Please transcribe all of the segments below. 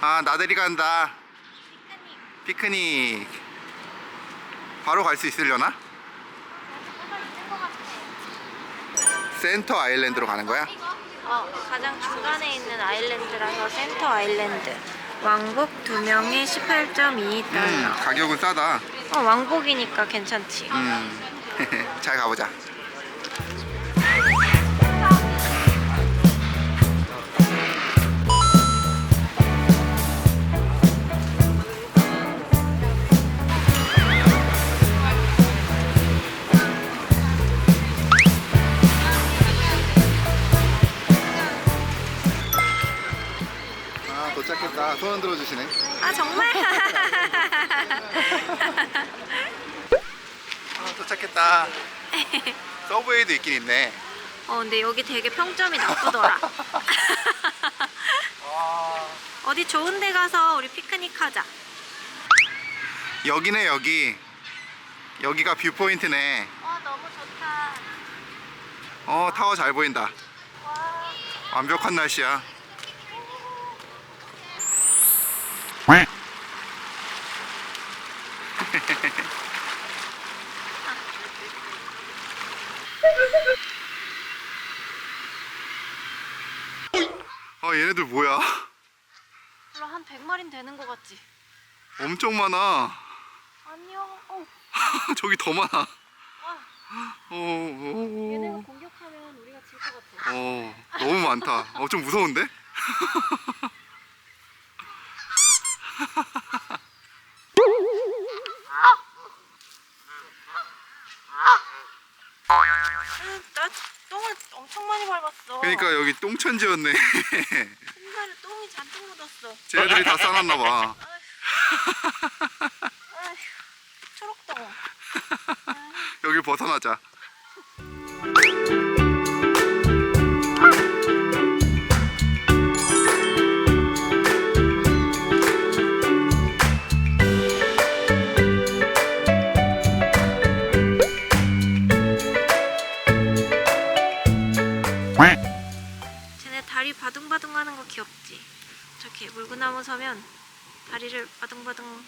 아 나들이 간다 피크닉 바로 갈 수 있으려나? 센터 아일랜드로 가는 거야? 어, 가장 중간에 있는 아일랜드라서 센터 아일랜드. 왕복 두 명에 18.2달러. 음 가격은 싸다 어, 왕복이니까 괜찮지. 음 잘 가보자 아 도착했다 손 흔들어 주시네 아, 정말? 아 도착했다 서브웨이도 있긴 있네 어, 근데 여기 되게 평점이 나쁘더라. 어디 좋은 데 가서 우리 피크닉 하자. 여기네 여기 여기가 뷰포인트네 어, 너무 좋다. 어 타워 잘 보인다 와. 완벽한 날씨야 아 얘네들 뭐야 별로 한 100마리는 되는 것 같지? 엄청 많아 안녕. 어, 저기 더 많아 와. 어, 어, 얘네가 어, 공격하면 우리가 질 것 같아. 어 너무 많다 어 좀 무서운데 음, 나 똥을 엄청 많이 밟았어. 그러니까 여기 똥천지였네 신발에 똥이 잔뜩 묻었어. 쟤네들이 다 싸놨나 봐 아휴, 초록똥. 여길 벗어나자 쟤네 다리 바둥바둥 하는 거 귀엽지? 저렇게 물구나무 서면 다리를 바둥바둥.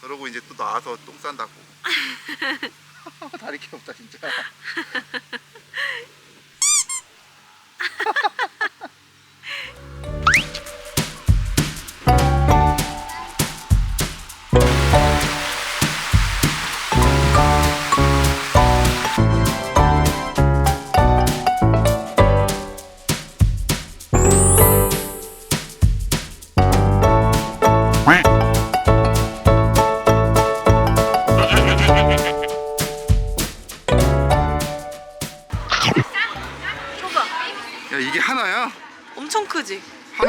저러고 이제 또 나와서 똥 싼다고 다리 귀엽다 진짜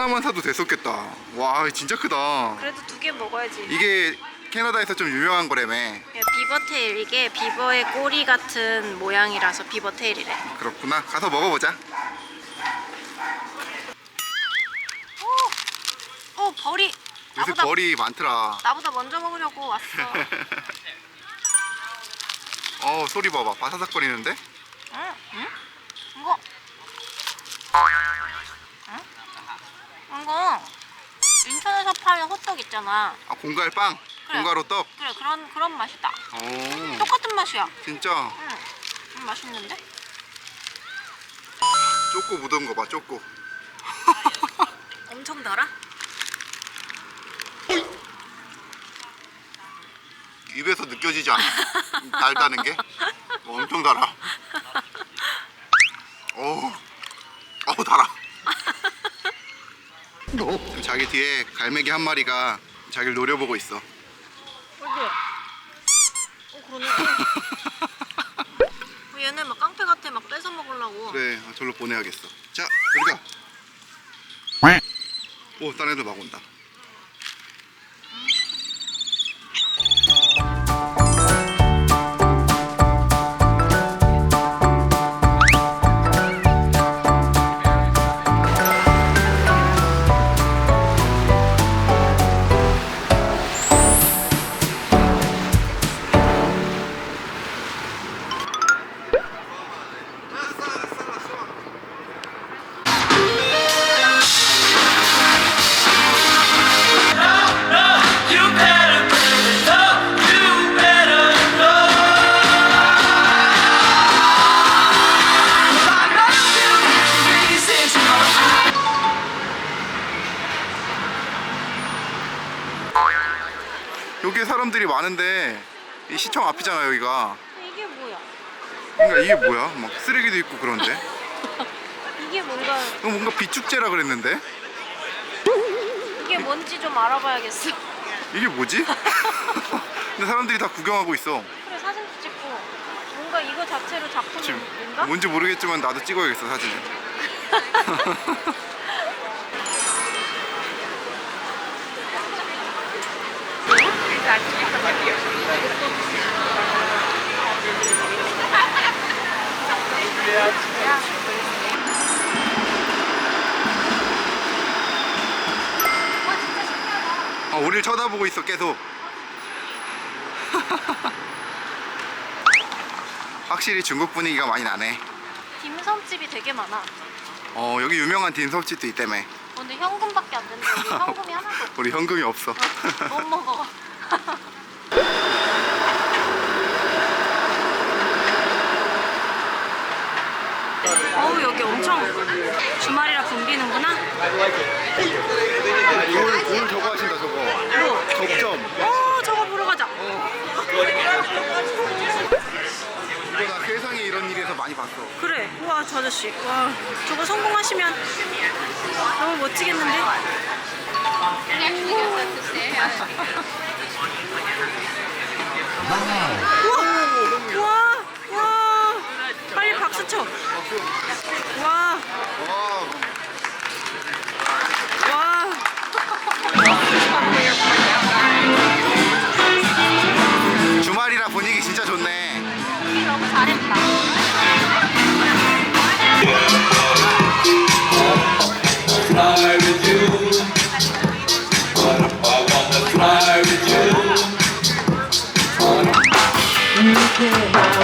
하나만 사도 됐었겠다 와 진짜 크다 그래도 두 개 먹어야지. 이게 캐나다에서 좀 유명한 거라며 야, 비버테일 이게 비버의 꼬리 같은 모양이라서 비버테일이래. 그렇구나 가서 먹어보자 어 벌이 요새 나보다 벌이 많더라 나보다 먼저 먹으려고 왔어. 어 소리 봐봐 바사삭거리는데 응? 응? 이거 응? 이거 인천에서 파는 호떡 있잖아. 아 공갈 빵 그래. 공가로떡 그래 그런 그런 맛이다. 오 똑같은 맛이야. 진짜 응. 음, 맛있는데? 쪼꼬 묻은 거 봐 쪼꼬 엄청 달아? 입에서 느껴지지 않아 달다는 게 어, 엄청 달아 오 어우 달아 자기 뒤에 갈매기 한 마리가 자기를 노려보고 있어 어디? 어 그러네. 어, 얘네 막 깡패 같아 막 뺏어 먹으려고. 그래 아, 절로 보내야겠어 자 저리 가 오, 딴 애들 막 온다. 많은데 이 시청 앞이잖아 여기가. 이게 뭐야? 그러니까 이게 뭐야? 막 쓰레기도 있고 그런데. 이게 뭔가 이거 뭔가 비축제라 그랬는데 이게 뭔지 좀 알아봐야겠어. 이게 뭐지? 근데 사람들이 다 구경하고 있어. 그래 사진도 찍고 뭔가 이거 자체로 뭔가? 뭔지 모르겠지만 나도 찍어야겠어 사진을. 어, 우리를 쳐다보고 있어 계속. 확실히 중국 분위기가 많이 나네. 딤섬집이 되게 많아. 어 여기 유명한 딘섭집도 있다며. 어, 근데 현금밖에 안 되는데 우리 현금이 하나도 없어. 우리 현금이 없어. 못 먹어. 어우 엄청 주말이라 붐비는구나. 오늘 오늘 저거 하신다 저거. 뭐? 접점. 어 저거 보러 가자. 이거 나 세상에 이런 일에서 많이 봤어. 그래. 우와 저 아저씨. 와 저거 성공하시면 너무 멋지겠는데? 우와 우와 우와 빨리 박수 쳐. 와 와. 와. 주말이라 분위기 진짜 좋네. 너무 잘했다.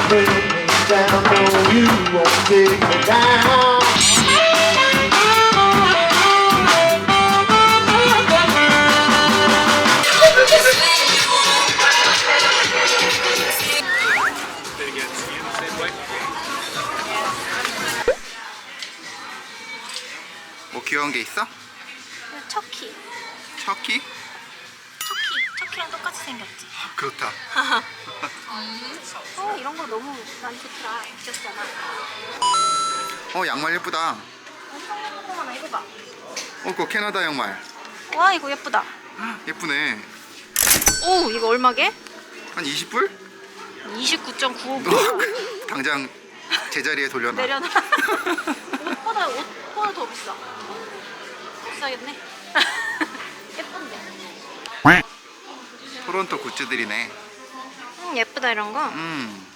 bring me down, no, you won't take me down. 뭐 귀여운 게 있어? 척키. 척키? 척키랑 똑같이 생겼지. 그렇다. 어 이런 거 너무 난 좋더라. 귀엽잖아. 어 양말 예쁘다. 엄청 예쁘구나 이거 봐. 어 그거 캐나다 양말. 와 이거 예쁘다. 예쁘네. 오 이거 얼마게? 한 20불? 29.95. 당장 제자리에 돌려놔. 내려놔. 옷보다 옷보다 더 비싸. 비싸겠네. 예쁜데. 토론토 굿즈들이네. 음 예쁘다 이런 거. 음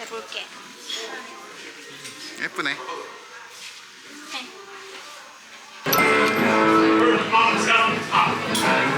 해볼게. 예쁘네. Orchard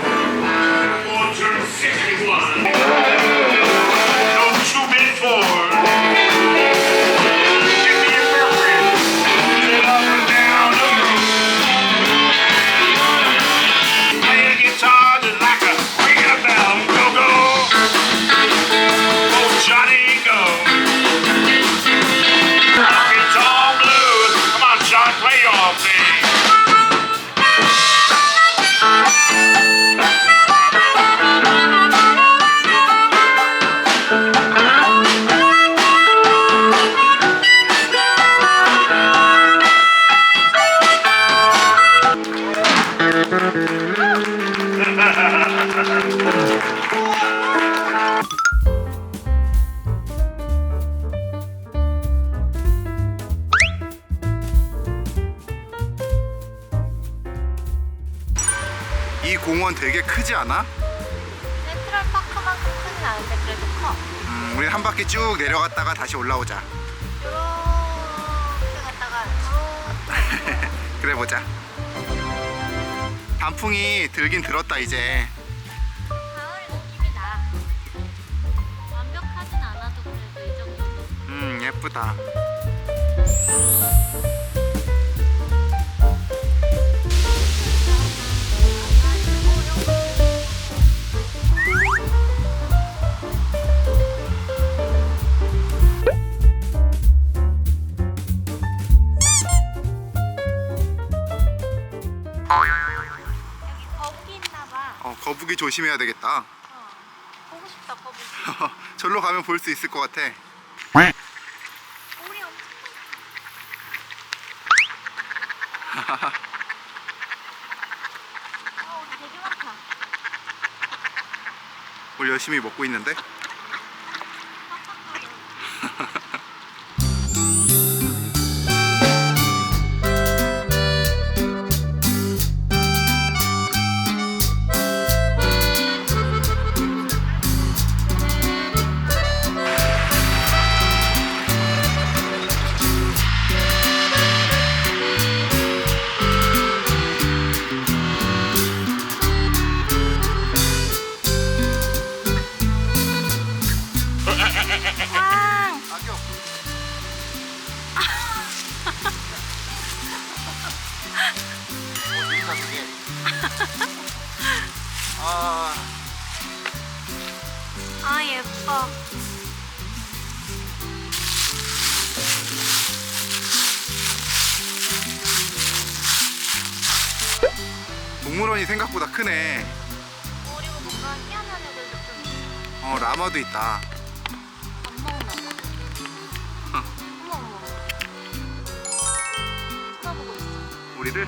크지 않아? 센트럴 파크만큼 크진 않은데 그래도 커. 음, 우리 한 바퀴 쭉 내려갔다가 다시 올라오자. 이렇게 갔다가 이렇게. 그래 보자. 단풍이 들긴 들었다 이제. 가을 느낌이 나. 완벽하진 않아도 그래도 이 정도도. 음 예쁘다. 조심해야 되겠다. 어. 보고 싶다 거북이. 절로 가면 볼 수 있을 것 같아. 우리 엄청 아 우리 되게 많다. 오늘 열심히 먹고 있는데. 동물원이 생각보다 크네. 그리고 뭔가 희한한 애들도 좀 있어. 어, 라마도 있다. 밥 먹나 봐. 어머 어머. 쳐다보고 있어. 우리를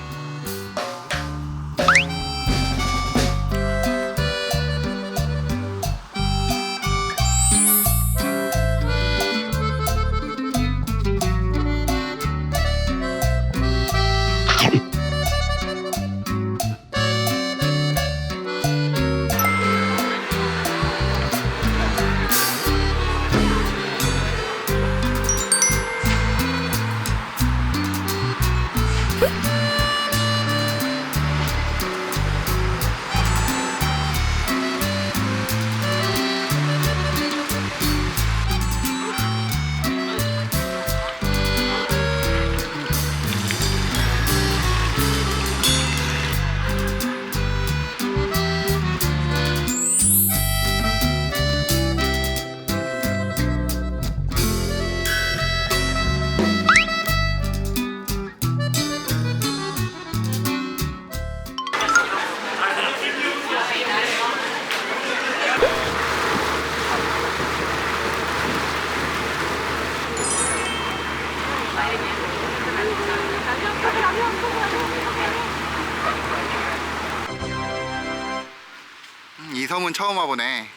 섬은 처음 와보네.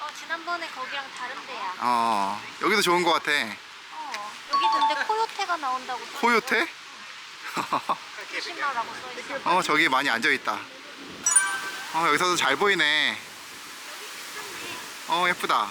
어 지난번에 거기랑 다른 데야. 어, 여기도 좋은 것 같아. 어 여기 근데 코요테가 나온다고 써. 코요테? 조심하라고 써 있어. 어, 저기 많이 앉아있다. 어, 여기서도 잘 보이네. 어, 예쁘다.